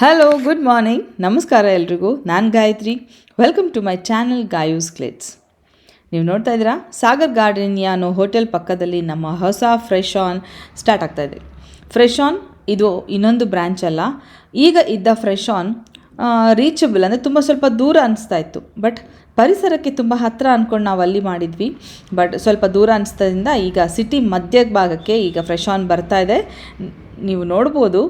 Hello good morning ನಮಸ್ಕಾರ ಎಲ್ರಿಗೂ. ನಾನು Gayathri. Welcome to my channel Gayu's glitz ನೀವು ನೋಡ್ತಾ ಇದ್ದೀರಾ? ಸಾಗರ್ ಗಾರ್ಡನಿಯ ಅನ್ನೋ ಹೋಟೆಲ್ ಪಕ್ಕದಲ್ಲಿ ನಮ್ಮ ಹೊಸ ಫ್ರೆಶ್ ಆನ್ ಸ್ಟಾರ್ಟ್ ಆಗ್ತಾ ಇದೆ. ಫ್ರೆಶ್ ಆನ್ ಇದು ಇನ್ನೊಂದು ಬ್ರ್ಯಾಂಚ್ ಅಲ್ಲ. ಈಗ ಇದ್ದ ಫ್ರೆಶ್ ಆನ್ ರೀಚಬಲ್ ಅಂದರೆ ತುಂಬ ಸ್ವಲ್ಪ ದೂರ ಅನಿಸ್ತಾ ಇತ್ತು. ಬಟ್ ಪರಿಸರಕ್ಕೆ ತುಂಬ ಹತ್ತಿರ ಅಂದ್ಕೊಂಡು ನಾವು ಅಲ್ಲಿ ಮಾಡಿದ್ವಿ. ಬಟ್ ಸ್ವಲ್ಪ ದೂರ ಅನಿಸ್ತದಿಂದ ಈಗ ಸಿಟಿ ಮಧ್ಯ ಭಾಗಕ್ಕೆ ಈಗ ಫ್ರೆಶ್ ಆನ್ ಬರ್ತಾ ಇದೆ. ನೀವು ನೋಡ್ಬೋದು.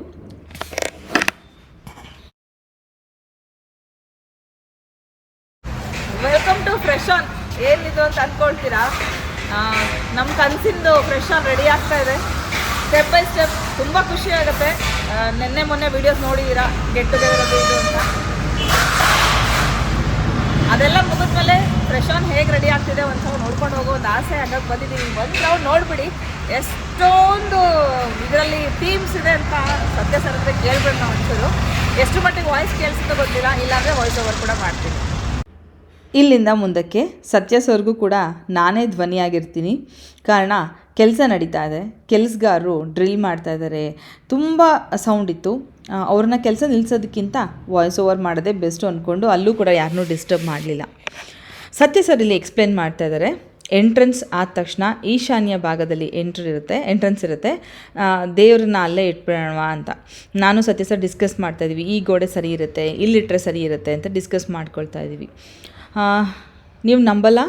ಟು ಫ್ರೆಶ್ ಆನ್ ಏನಿದು ಅಂತ ಅಂದ್ಕೊಳ್ತೀರಾ ನಮ್ಮ ಕನಸಿಂದು ಫ್ರೆಶ್ ಆನ್ ರೆಡಿ ಆಗ್ತಾ ಇದೆ. ಸ್ಟೆಪ್ ಬೈ ಸ್ಟೆಪ್ ತುಂಬ ಖುಷಿ ಆಗುತ್ತೆ. ನೆನ್ನೆ ಮೊನ್ನೆ ವೀಡಿಯೋಸ್ ನೋಡಿದ್ದೀರಾ ಗೆಟ್ ಟುಗೆದರ್ ಅದು ಇದು ಅಂತ. ಅದೆಲ್ಲ ಮುಗಿದ್ಮೇಲೆ ಫ್ರೆಶ್ ಆನ್ ಹೇಗೆ ರೆಡಿ ಆಗ್ತಿದೆ ಒಂದು ಸಲ ನೋಡ್ಕೊಂಡು ಹೋಗೋ ಒಂದು ಆಸೆ ಆಗಕ್ಕೆ ಬಂದಿದ್ದೀನಿ ಬಂದು ನಾವು ನೋಡಿಬಿಡಿ. ಎಷ್ಟೊಂದು ಇದರಲ್ಲಿ ಥೀಮ್ಸ್ ಇದೆ ಅಂತ ಸತ್ಯ ಸರ್ ಹತ್ರ ಕೇಳ್ಬೇಕು ನಾವು ಅನ್ಸೋದು. ಎಷ್ಟು ಮಟ್ಟಿಗೆ ವಾಯ್ಸ್ ಕೇಳಿಸುತ್ತೋ ಗೊತ್ತಿಲ್ಲ. ಇಲ್ಲಾಂದರೆ ವಾಯ್ಸ್ ಓವರ್ ಕೂಡ ಮಾಡ್ತೀನಿ ಇಲ್ಲಿಂದ ಮುಂದಕ್ಕೆ ಸತ್ಯ ಸರ್ಗೂ ಕೂಡ ನಾನೇ ಧ್ವನಿಯಾಗಿರ್ತೀನಿ. ಕಾರಣ, ಕೆಲಸ ನಡೀತಾ ಇದೆ. ಕೆಲಸಗಾರರು ಡ್ರಿಲ್ ಮಾಡ್ತಾ ಇದ್ದಾರೆ ತುಂಬ ಸೌಂಡ್ ಇತ್ತು. ಅವ್ರನ್ನ ಕೆಲಸ ನಿಲ್ಲಿಸೋದಕ್ಕಿಂತ ವಾಯ್ಸ್ ಓವರ್ ಮಾಡೋದೇ ಬೆಸ್ಟ್ ಅಂದ್ಕೊಂಡು ಅಲ್ಲೂ ಕೂಡ ಯಾರನ್ನೂ ಡಿಸ್ಟರ್ಬ್ ಮಾಡಲಿಲ್ಲ. ಸತ್ಯ ಸರ್ ಇಲ್ಲಿ ಎಕ್ಸ್ಪ್ಲೇನ್ ಮಾಡ್ತಾ ಇದ್ದಾರೆ ಎಂಟ್ರೆನ್ಸ್ ಆದ ತಕ್ಷಣ ಈಶಾನ್ಯ ಭಾಗದಲ್ಲಿ ಎಂಟ್ರ್ ಇರುತ್ತೆ ಎಂಟ್ರೆನ್ಸ್ ಇರುತ್ತೆ. ದೇವ್ರನ್ನ ಅಲ್ಲೇ ಇಟ್ಬಿಡೋಣ ಅಂತ. ನಾನು ಸತ್ಯ ಸರ್ ಡಿಸ್ಕಸ್ ಮಾಡ್ತಾ ಇದ್ದೀವಿ ಈ ಗೋಡೆ ಸರಿ ಇರುತ್ತೆ, ಇಲ್ಲಿಟ್ರೆ ಸರಿ ಇರುತ್ತೆ ಅಂತ ಡಿಸ್ಕಸ್ ಮಾಡ್ಕೊಳ್ತಾ ಇದ್ದೀವಿ ನೀವು ನಂಬಲ್ಲ?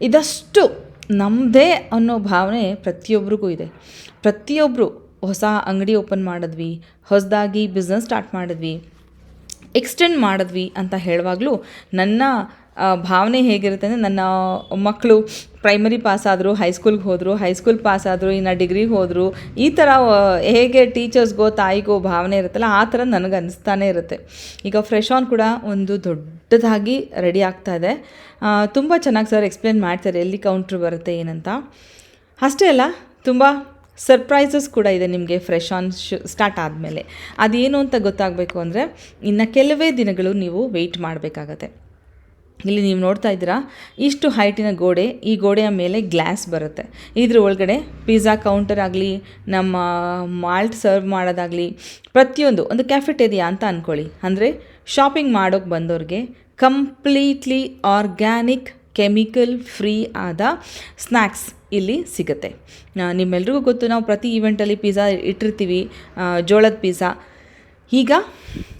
ಇದಷ್ಟು ನಮ್ಮದೇ ಅನ್ನೋ ಭಾವನೆ ಪ್ರತಿಯೊಬ್ಬರಿಗೂ ಇದೆ. ಪ್ರತಿಯೊಬ್ಬರು ಹೊಸ ಅಂಗಡಿ ಓಪನ್ ಮಾಡಿದ್ವಿ, ಹೊಸದಾಗಿ ಬಿಸ್ನೆಸ್ ಸ್ಟಾರ್ಟ್ ಮಾಡಿದ್ವಿ ಎಕ್ಸ್ಟೆಂಡ್ ಮಾಡಿದ್ವಿ ಅಂತ ಹೇಳುವಾಗಲೂ ನನ್ನ ಭಾವನೆ ಹೇಗಿರುತ್ತೆ ಅಂದರೆ ನನ್ನ ಮಕ್ಕಳು ಪ್ರೈಮರಿ ಪಾಸ್ ಆದರು ಹೈಸ್ಕೂಲ್ಗೆ ಹೋದರು ಹೈಸ್ಕೂಲ್ ಪಾಸ್ ಆದರು, ಇನ್ನು ಡಿಗ್ರಿಗೆ ಹೋದರು, ಈ ಥರ ಹೇಗೆ ಟೀಚರ್ಸ್ಗೋ ತಾಯಿಗೋ ಭಾವನೆ ಇರುತ್ತಲ್ಲ, ಆ ಥರ ನನಗೆ ಅನಿಸ್ತಾನೆ ಇರುತ್ತೆ. ಈಗ ಫ್ರೆಶ್ ಆನ್ ಕೂಡ ಒಂದು ದೊಡ್ಡದಾಗಿ ರೆಡಿ ಆಗ್ತಾ ಇದೆ. ತುಂಬ ಚೆನ್ನಾಗಿ ಸರ್ ಎಕ್ಸ್ಪ್ಲೇನ್ ಮಾಡ್ತಾರೆ, ಎಲ್ಲಿ ಕೌಂಟ್ರ್ ಬರುತ್ತೆ, ಏನಂತ. ಅಷ್ಟೇ ಅಲ್ಲ, ತುಂಬ ಸರ್ಪ್ರೈಸಸ್ ಕೂಡ ಇದೆ ನಿಮಗೆ ಫ್ರೆಶ್ ಆನ್ ಶು ಸ್ಟಾರ್ಟ್ ಆದಮೇಲೆ. ಅದೇನು ಅಂತ ಗೊತ್ತಾಗಬೇಕು ಅಂದರೆ, ಇನ್ನು ಕೆಲವೇ ದಿನಗಳು ನೀವು ವೆಯ್ಟ್ ಮಾಡಬೇಕಾಗತ್ತೆ. ಇಲ್ಲಿ ನೀವು ನೋಡ್ತಾ ಇದ್ದೀರಾ, ಇಷ್ಟು ಹೈಟಿನ ಗೋಡೆ, ಈ ಗೋಡೆಯ ಮೇಲೆ ಗ್ಲಾಸ್ ಬರುತ್ತೆ. ಇದ್ರ ಒಳಗಡೆ ಪಿಜ್ಜಾ ಕೌಂಟರ್ ಆಗಲಿ, ನಮ್ಮ ಮಾಲ್ಟ್ ಸರ್ವ್ ಮಾಡೋದಾಗಲಿ, ಪ್ರತಿಯೊಂದು, ಒಂದು ಕ್ಯಾಫೆಟೇರಿಯಾ ಅಂತ ಅಂದ್ಕೊಳ್ಳಿ ಅಂದರೆ ಶಾಪಿಂಗ್ ಮಾಡೋಕ್ಕೆ ಬಂದವ್ರಿಗೆ ಕಂಪ್ಲೀಟ್ಲಿ ಆರ್ಗ್ಯಾನಿಕ್ ಕೆಮಿಕಲ್ ಫ್ರೀ ಆದ ಸ್ನ್ಯಾಕ್ಸ್ ಇಲ್ಲಿ ಸಿಗುತ್ತೆ. ನಿಮ್ಮೆಲ್ರಿಗೂ ಗೊತ್ತು, ನಾವು ಪ್ರತಿ ಈವೆಂಟಲ್ಲಿ ಪಿಜ್ಜಾ ಇಟ್ಟಿರ್ತೀವಿ. ಜೋಳದ ಪಿಜ್ಜಾ ಈಗ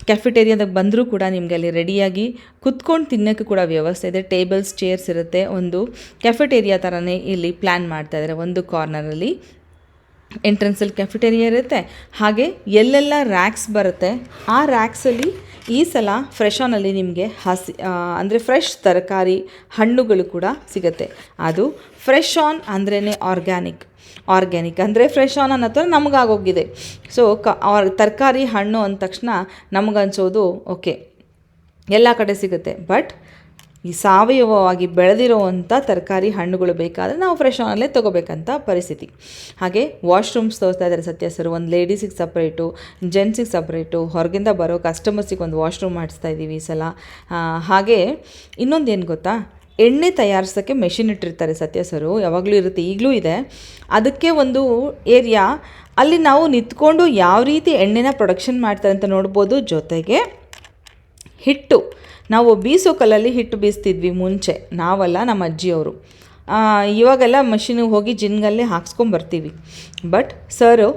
ಕ್ಯಾಫಿಟೇರಿಯಾದಾಗ ಬಂದರೂ ಕೂಡ ನಿಮಗೆ ಅಲ್ಲಿ ರೆಡಿಯಾಗಿ ಕುತ್ಕೊಂಡು ತಿನ್ನೋಕ್ಕೆ ಕೂಡ ವ್ಯವಸ್ಥೆ ಇದೆ. ಟೇಬಲ್ಸ್ ಚೇರ್ಸ್ ಇರುತ್ತೆ. ಒಂದು ಕ್ಯಾಫೆಟೇರಿಯಾ ಥರನೇ ಇಲ್ಲಿ ಪ್ಲ್ಯಾನ್ ಮಾಡ್ತಾ ಇದ್ದಾರೆ ಒಂದು ಕಾರ್ನರಲ್ಲಿ ಎಂಟ್ರೆನ್ಸಲ್ಲಿ ಕ್ಯಾಫಿಟೇರಿಯಾ ಇರುತ್ತೆ. ಹಾಗೆ ಎಲ್ಲೆಲ್ಲ ರ್ಯಾಕ್ಸ್ ಬರುತ್ತೆ. ಆ ರ್ಯಾಕ್ಸಲ್ಲಿ ಈ ಸಲ ಫ್ರೆಶ್ ಆನಲ್ಲಿ ನಿಮಗೆ ಹಸಿ ಅಂದರೆ ಫ್ರೆಶ್ ತರಕಾರಿ ಹಣ್ಣುಗಳು ಕೂಡ ಸಿಗುತ್ತೆ. ಅದು ಫ್ರೆಶ್ ಆನ್ ಅಂದ್ರೇ ಆರ್ಗ್ಯಾನಿಕ್ ಆರ್ಗ್ಯಾನಿಕ್ ಅಂದರೆ ಫ್ರೆಶ್ ಆನ್ ಅನ್ನೋ ಥರ ನಮಗಾಗೋಗಿದೆ. ಸೊ ಕ ತರಕಾರಿ ಹಣ್ಣು ಅಂದ ತಕ್ಷಣ ನಮಗನ್ಸೋದು ಓಕೆ ಎಲ್ಲ ಕಡೆ ಸಿಗುತ್ತೆ. ಬಟ್ ಈ ಸಾವಯವವಾಗಿ ಬೆಳೆದಿರೋವಂಥ ತರಕಾರಿ ಹಣ್ಣುಗಳು ಬೇಕಾದರೆ ನಾವು ಫ್ರೆಶ್ ಆನಲ್ಲೇ ತೊಗೋಬೇಕಂತ ಪರಿಸ್ಥಿತಿ. ಹಾಗೆ ವಾಶ್ರೂಮ್ಸ್ ತೋರಿಸ್ತಾ ಇದ್ದಾರೆ ಸತ್ಯ ಸರ್ ಒಂದು ಲೇಡೀಸಿಗೆ ಸಪ್ರೇಟು ಜೆಂಟ್ಸಿಗೆ ಸಪ್ರೇಟು ಹೊರಗಿಂದ ಬರೋ ಕಸ್ಟಮರ್ಸಿಗೆ ಒಂದು ವಾಶ್ರೂಮ್ ಮಾಡಿಸ್ತಾ ಇದ್ದೀವಿ ಈ ಸಲ. ಹಾಗೆ ಇನ್ನೊಂದು ಏನು ಗೊತ್ತಾ? ಎಣ್ಣೆ ತಯಾರಿಸೋಕ್ಕೆ ಮೆಷಿನ್ ಇಟ್ಟಿರ್ತಾರೆ ಸತ್ಯಸರು ಯಾವಾಗಲೂ ಇರುತ್ತೆ, ಈಗಲೂ ಇದೆ. ಅದಕ್ಕೆ ಒಂದು ಏರಿಯಾ ಅಲ್ಲಿ ನಾವು ನಿಂತ್ಕೊಂಡು ಯಾವ ರೀತಿ ಎಣ್ಣೆನ ಪ್ರೊಡಕ್ಷನ್ ಮಾಡ್ತಾರೆ ಅಂತ ನೋಡ್ಬೋದು. ಜೊತೆಗೆ ಹಿಟ್ಟು, ನಾವು ಬೀಸೋ ಕಲ್ಲಲ್ಲಿ ಹಿಟ್ಟು ಬೀಸ್ತಿದ್ವಿ ಮುಂಚೆ, ನಾವಲ್ಲ ನಮ್ಮ ಅಜ್ಜಿಯವರು. ಇವಾಗೆಲ್ಲ ಮಷಿನಿಗೆ ಹೋಗಿ ಜಿನ್ಗಲ್ಲೇ ಹಾಕ್ಸ್ಕೊಂಬರ್ತೀವಿ. ಬಟ್ ಸರು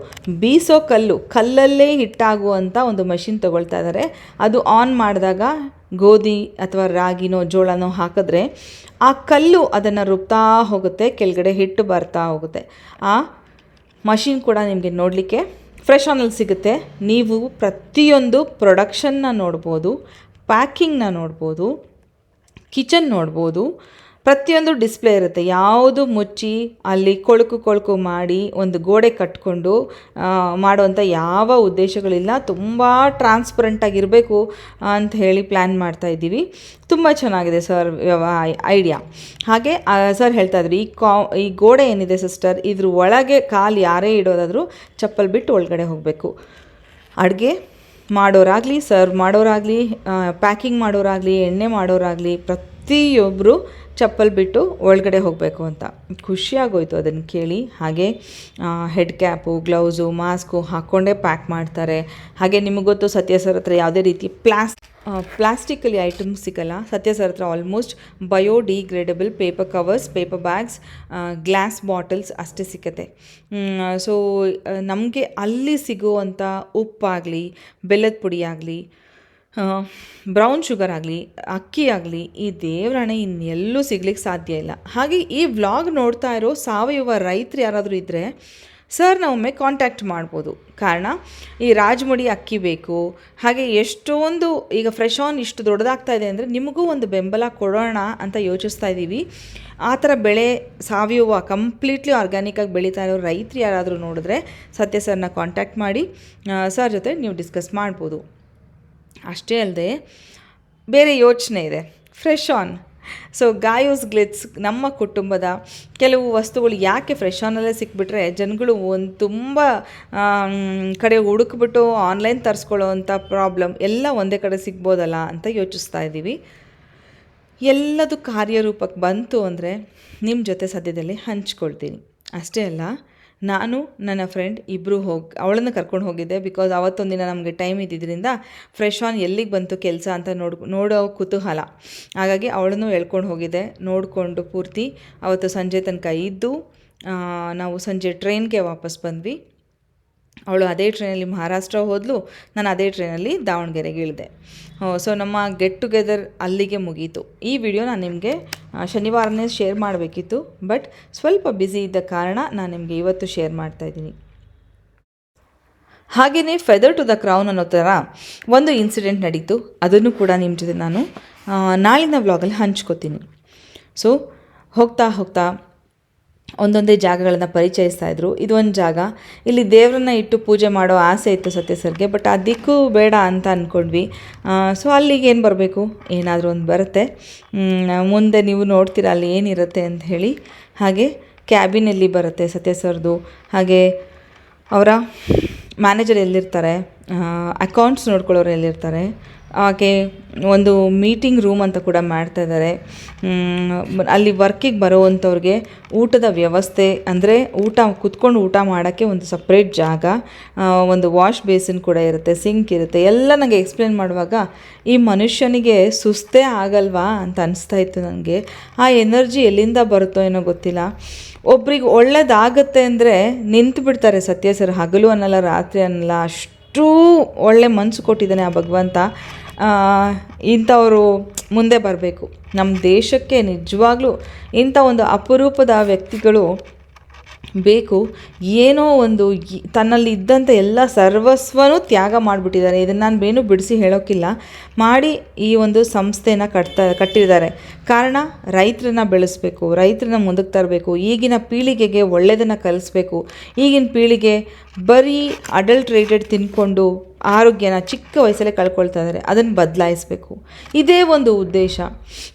ಬೀಸೋ ಕಲ್ಲು, ಕಲ್ಲಲ್ಲೇ ಹಿಟ್ಟಾಗುವಂಥ ಒಂದು ಮಷಿನ್ ತೊಗೊಳ್ತಾ ಇದ್ದಾರೆ ಅದು ಆನ್ ಮಾಡಿದಾಗ ಗೋಧಿ ಅಥವಾ ರಾಗಿನೋ ಜೋಳನೋ ಹಾಕಿದ್ರೆ ಆ ಕಲ್ಲು ಅದನ್ನು ರುಬ್ತಾ ಹೋಗುತ್ತೆ, ಕೆಳಗಡೆ ಹಿಟ್ಟು ಬರ್ತಾ ಹೋಗುತ್ತೆ. ಆ ಮಷಿನ್ ಕೂಡ ನಿಮಗೆ ನೋಡಲಿಕ್ಕೆ ಫ್ರೆಶ್ ಆನಲ್ಲಿ ಸಿಗುತ್ತೆ. ನೀವು ಪ್ರತಿಯೊಂದು ಪ್ರೊಡಕ್ಷನ್ನ ನೋಡ್ಬೋದು ಪ್ಯಾಕಿಂಗ್ನ ನೋಡ್ಬೋದು ಕಿಚನ್ ನೋಡ್ಬೋದು ಪ್ರತಿಯೊಂದು ಡಿಸ್ಪ್ಲೇ ಇರುತ್ತೆ. ಯಾವುದು ಮುಚ್ಚಿ ಅಲ್ಲಿ ಕೊಳಕು ಕೊಳಕು ಮಾಡಿ ಒಂದು ಗೋಡೆ ಕಟ್ಕೊಂಡು ಮಾಡುವಂಥ ಯಾವ ಉದ್ದೇಶಗಳಿಲ್ಲ. ತುಂಬ ಟ್ರಾನ್ಸ್ಪರೆಂಟಾಗಿರಬೇಕು ಅಂತ ಹೇಳಿ ಪ್ಲ್ಯಾನ್ ಮಾಡ್ತಾ ಇದ್ದೀವಿ. ತುಂಬ ಚೆನ್ನಾಗಿದೆ ಸರ್ ಐಡಿಯಾ ಹಾಗೆ ಸರ್ ಹೇಳ್ತಾ ಇದ್ರು, ಈ ಕಾ, ಈ ಗೋಡೆ ಏನಿದೆ ಸಿಸ್ಟರ್ ಇದ್ರ ಒಳಗೆ ಕಾಲು ಯಾರೇ ಇಡೋದಾದರೂ ಚಪ್ಪಲ್ ಬಿಟ್ಟು ಒಳಗಡೆ ಹೋಗಬೇಕು. ಅಡುಗೆ ಮಾಡೋರಾಗಲಿ ಸರ್ವ್ ಮಾಡೋರಾಗಲಿ ಪ್ಯಾಕಿಂಗ್ ಮಾಡೋರಾಗಲಿ, ಎಣ್ಣೆ ಮಾಡೋರಾಗಲಿ ಪ್ರತಿಯೊಬ್ಬರು ಚಪ್ಪಲ್ ಬಿಟ್ಟು ಒಳಗಡೆ ಹೋಗಬೇಕು ಅಂತ. ಖುಷಿಯಾಗೋಯ್ತು ಅದನ್ನು ಕೇಳಿ. ಹಾಗೆ ಹೆಡ್ ಕ್ಯಾಪು ಗ್ಲೌಸು ಮಾಸ್ಕು ಹಾಕ್ಕೊಂಡೇ ಪ್ಯಾಕ್ ಮಾಡ್ತಾರೆ. ಹಾಗೆ ನಿಮಗೆ ಗೊತ್ತು ಸತ್ಯ ಸರ್ ಹತ್ರ ಯಾವುದೇ ರೀತಿ ಪ್ಲಾಸ್ ಪ್ಲಾಸ್ಟಿಕಲ್ಲಿ ಐಟಮ್ ಸಿಗಲ್ಲ. ಸತ್ಯ ಸರ್ ಹತ್ರ almost biodegradable paper covers paper bags glass bottles ಅಷ್ಟೇ ಸಿಕ್ಕತ್ತೆ ಸೊ ನಮಗೆ ಅಲ್ಲಿ ಸಿಗುವಂಥ ಉಪ್ಪಾಗಲಿ, ಬೆಲ್ಲದ ಪುಡಿ ಆಗಲಿ ಬ್ರೌನ್ ಶುಗರ್ ಆಗಲಿ, ಅಕ್ಕಿ ಆಗಲಿ, ಈ ದೇವರಾಣೆ ಇನ್ನೆಲ್ಲೂ ಸಿಗ್ಲಿಕ್ಕೆ ಸಾಧ್ಯ ಇಲ್ಲ. ಹಾಗೆ ಈ ವ್ಲಾಗ್ ನೋಡ್ತಾ ಇರೋ ಸಾವಯವ ರೈತರು ಯಾರಾದರೂ ಇದ್ದರೆ ಸರ್ ಒಮ್ಮೆ ಕಾಂಟ್ಯಾಕ್ಟ್ ಮಾಡ್ಬೋದು. ಕಾರಣ, ಈ ರಾಜಮುಡಿ ಅಕ್ಕಿ ಬೇಕು, ಹಾಗೆ ಎಷ್ಟೊಂದು, ಈಗ ಫ್ರೆಶ್ ಆನ್ ಇಷ್ಟು ದೊಡ್ಡದಾಗ್ತಾ ಇದೆ ಅಂದರೆ ನಿಮಗೂ ಒಂದು ಬೆಂಬಲ ಕೊಡೋಣ ಅಂತ ಯೋಚಿಸ್ತಾ ಇದ್ದೀವಿ ಆ ಥರ ಬೆಳೆ, ಸಾವಯವ ಕಂಪ್ಲೀಟ್ಲಿ ಆರ್ಗ್ಯಾನಿಕ್ಕಾಗಿ ಬೆಳೀತಾ ಇರೋ ರೈತರು ಯಾರಾದರೂ ನೋಡಿದ್ರೆ, ಸತ್ಯ ಸರ್ನ ಕಾಂಟ್ಯಾಕ್ಟ್ ಮಾಡಿ ಸರ್ ಜೊತೆ ನೀವು ಡಿಸ್ಕಸ್ ಮಾಡ್ಬೋದು. ಅಷ್ಟೇ ಅಲ್ಲದೆ ಬೇರೆ ಯೋಚನೆ ಇದೆ. Fresh on so Gayu's glitz ನಮ್ಮ ಕುಟುಂಬದ ಕೆಲವು ವಸ್ತುಗಳು ಯಾಕೆ ಫ್ರೆಶ್ ಆನಲ್ಲೇ ಸಿಕ್ಬಿಟ್ರೆ ಜನಗಳು ಒಂದು ತುಂಬ ಕಡೆ ಹುಡುಕ್ಬಿಟ್ಟು ಆನ್ಲೈನ್ ತರಿಸ್ಕೊಳ್ಳೋ ಅಂಥ ಪ್ರಾಬ್ಲಮ್ ಎಲ್ಲ ಒಂದೇ ಕಡೆ ಸಿಗ್ಬೋದಲ್ಲ ಅಂತ ಯೋಚಿಸ್ತಾ ಇದ್ದೀವಿ. ಎಲ್ಲದು ಕಾರ್ಯರೂಪಕ್ಕೆ ಬಂತು ಅಂದರೆ ನಿಮ್ಮ ಜೊತೆ ಸದ್ಯದಲ್ಲಿ ಹಂಚ್ಕೊಳ್ತೀನಿ. ಅಷ್ಟೇ ಅಲ್ಲ ನಾನು, ನನ್ನ ಫ್ರೆಂಡ್ ಇಬ್ಬರು ಹೋಗಿ, ಅವಳನ್ನು ಕರ್ಕೊಂಡು ಹೋಗಿದ್ದೆ ಬಿಕಾಸ್ ಅವತ್ತೊಂದಿನ ನಮಗೆ ಟೈಮ್ ಇದ್ದಿದ್ದರಿಂದ ಫ್ರೆಶ್ ಆನ್ ಎಲ್ಲಿಗೆ ಬಂತು ಕೆಲಸ ಅಂತ ನೋಡ್, ನೋಡೋ ಕುತೂಹಲ. ಹಾಗಾಗಿ ಅವಳನ್ನು ಎಳ್ಕೊಂಡು ಹೋಗಿದ್ದೆ. ನೋಡಿಕೊಂಡು ಪೂರ್ತಿ, ಅವತ್ತು ಸಂಜೆ ತನಕ ಇದ್ದು ನಾವು ಸಂಜೆ ಟ್ರೈನ್ಗೆ ವಾಪಸ್ ಬಂದ್ವಿ. ಅವಳು ಅದೇ ಟ್ರೈನಲ್ಲಿ ಮಹಾರಾಷ್ಟ್ರ ಹೋದಲು, ನಾನು ಅದೇ ಟ್ರೈನಲ್ಲಿ ದಾವಣಗೆರೆಗೆ ಇಳಿದೆ ಸೊ ನಮ್ಮ ಗೆಟ್ ಟುಗೆದರ್ ಅಲ್ಲಿಗೆ ಮುಗೀತು. ಈ ವಿಡಿಯೋ ನಾನು ನಿಮಗೆ ಶನಿವಾರನೇ ಶೇರ್ ಮಾಡಬೇಕಿತ್ತು ಬಟ್ ಸ್ವಲ್ಪ ಬ್ಯುಸಿ ಇದ್ದ ಕಾರಣ ನಾನು ನಿಮಗೆ ಇವತ್ತು ಶೇರ್ ಮಾಡ್ತಾ ಇದ್ದೀನಿ. ಹಾಗೆಯೇ ಫೆದರ್ ಟು ದ ಕ್ರೌನ್ ಅನ್ನೋ ಥರ ಒಂದು ಇನ್ಸಿಡೆಂಟ್ ನಡೀತು. ಅದನ್ನು ಕೂಡ ನಿಮ್ಮ ಜೊತೆ ನಾನು ನಾಳಿನ ವ್ಲಾಗಲ್ಲಿ ಹಂಚ್ಕೋತೀನಿ. ಸೊ ಹೋಗ್ತಾ ಹೋಗ್ತಾ ಒಂದೊಂದೇ ಜಾಗಗಳನ್ನು ಪರಿಚಯಿಸ್ತಾ ಇದ್ರು. ಇದು ಒಂದು ಜಾಗ. ಇಲ್ಲಿ ದೇವರನ್ನ ಇಟ್ಟು ಪೂಜೆ ಮಾಡೋ ಆಸೆ ಇತ್ತು ಸತ್ಯ ಸರ್ಗೆ ಬಟ್ ಆ ದಿಕ್ಕು ಬೇಡ ಅಂತ ಅಂದ್ಕೊಂಡ್ವಿ ಸೊ ಅಲ್ಲಿಗೆ ಏನು ಬರಬೇಕು? ಏನಾದರೂ ಒಂದು ಬರುತ್ತೆ. ಮುಂದೆ ನೀವು ನೋಡ್ತೀರ ಅಲ್ಲಿ ಏನಿರುತ್ತೆ ಅಂತ ಹೇಳಿ. ಹಾಗೆ ಕ್ಯಾಬಿನಲ್ಲಿ ಬರುತ್ತೆ ಸತ್ಯ ಸರ್ದು ಹಾಗೆ ಅವರ ಮ್ಯಾನೇಜರ್ ಎಲ್ಲಿರ್ತಾರೆ? ಅಕೌಂಟ್ಸ್ ನೋಡ್ಕೊಳ್ಳೋರು ಎಲ್ಲಿರ್ತಾರೆ? ಹಾಗೆ ಒಂದು ಮೀಟಿಂಗ್ ರೂಮ್ ಅಂತ ಕೂಡ ಮಾಡ್ತಾ ಇದ್ದಾರೆ. ಅಲ್ಲಿ ವರ್ಕಿಗೆ ಬರೋವಂಥವ್ರಿಗೆ ಊಟದ ವ್ಯವಸ್ಥೆ ಅಂದರೆ ಊಟ, ಕುತ್ಕೊಂಡು ಊಟ ಮಾಡೋಕ್ಕೆ ಒಂದು ಸಪ್ರೇಟ್ ಜಾಗ ಒಂದು ವಾಶ್ ಬೇಸಿನ್ ಕೂಡ ಇರುತ್ತೆ ಸಿಂಕ್ ಇರುತ್ತೆ. ಎಲ್ಲ ನನಗೆ ಎಕ್ಸ್ಪ್ಲೇನ್ ಮಾಡುವಾಗ ಈ ಮನುಷ್ಯನಿಗೆ ಸುಸ್ತೇ ಆಗಲ್ವಾ ಅಂತ ಅನಿಸ್ತಾ ಇತ್ತು ನನಗೆ ಆ ಎನರ್ಜಿ ಎಲ್ಲಿಂದ ಬರುತ್ತೋ ಏನೋ ಗೊತ್ತಿಲ್ಲ. ಒಬ್ರಿಗೆ ಒಳ್ಳೇದಾಗತ್ತೆ ಅಂದರೆ ನಿಂತು ಬಿಡ್ತಾರೆ ಸತ್ಯ ಸರ್. ಹಗಲು ಅನ್ನಲ್ಲ, ರಾತ್ರಿ ಅನ್ನಲ್ಲ, ಅಷ್ಟು ಒಳ್ಳೆ ಮನಸ್ಸು ಕೊಟ್ಟಿದ್ದಾನೆ ಆ ಭಗವಂತ. ಇಂಥವರು ಮುಂದೆ ಬರಬೇಕು. ನಮ್ಮ ದೇಶಕ್ಕೆ ನಿಜವಾಗ್ಲೂ ಇಂಥ ಒಂದು ಅಪರೂಪದ ವ್ಯಕ್ತಿಗಳು ಬೇಕು. ಏನೋ ಒಂದು ತನ್ನಲ್ಲಿ ಇದ್ದಂಥ ಎಲ್ಲ ಸರ್ವಸ್ವನೂ ತ್ಯಾಗ ಮಾಡಿಬಿಟ್ಟಿದ್ದಾರೆ. ಇದನ್ನು ನಾನು ಬೇನು ಬಿಡಿಸಿ ಹೇಳೋಕ್ಕಿಲ್ಲ. ಮಾಡಿ ಈ ಒಂದು ಸಂಸ್ಥೆನ ಕಟ್ತಾ ಕಟ್ಟಿದ್ದಾರೆ. ಕಾರಣ ರೈತರನ್ನ ಬೆಳೆಸಬೇಕು, ರೈತರನ್ನ ಮುಂದಕ್ಕೆ ತರಬೇಕು, ಈಗಿನ ಪೀಳಿಗೆಗೆ ಒಳ್ಳೆಯದನ್ನು ಕಲಿಸ್ಬೇಕು. ಈಗಿನ ಪೀಳಿಗೆ ಬರೀ ಅಡಲ್ಟ್ರೇಟೆಡ್ ತಿನ್ಕೊಂಡು ಆರೋಗ್ಯನ ಚಿಕ್ಕ ವಯಸ್ಸಲ್ಲೇ ಕಳ್ಕೊಳ್ತಾ ಇದ್ದಾರೆ. ಅದನ್ನು ಬದಲಾಯಿಸಬೇಕು. ಇದೇ ಒಂದು ಉದ್ದೇಶ.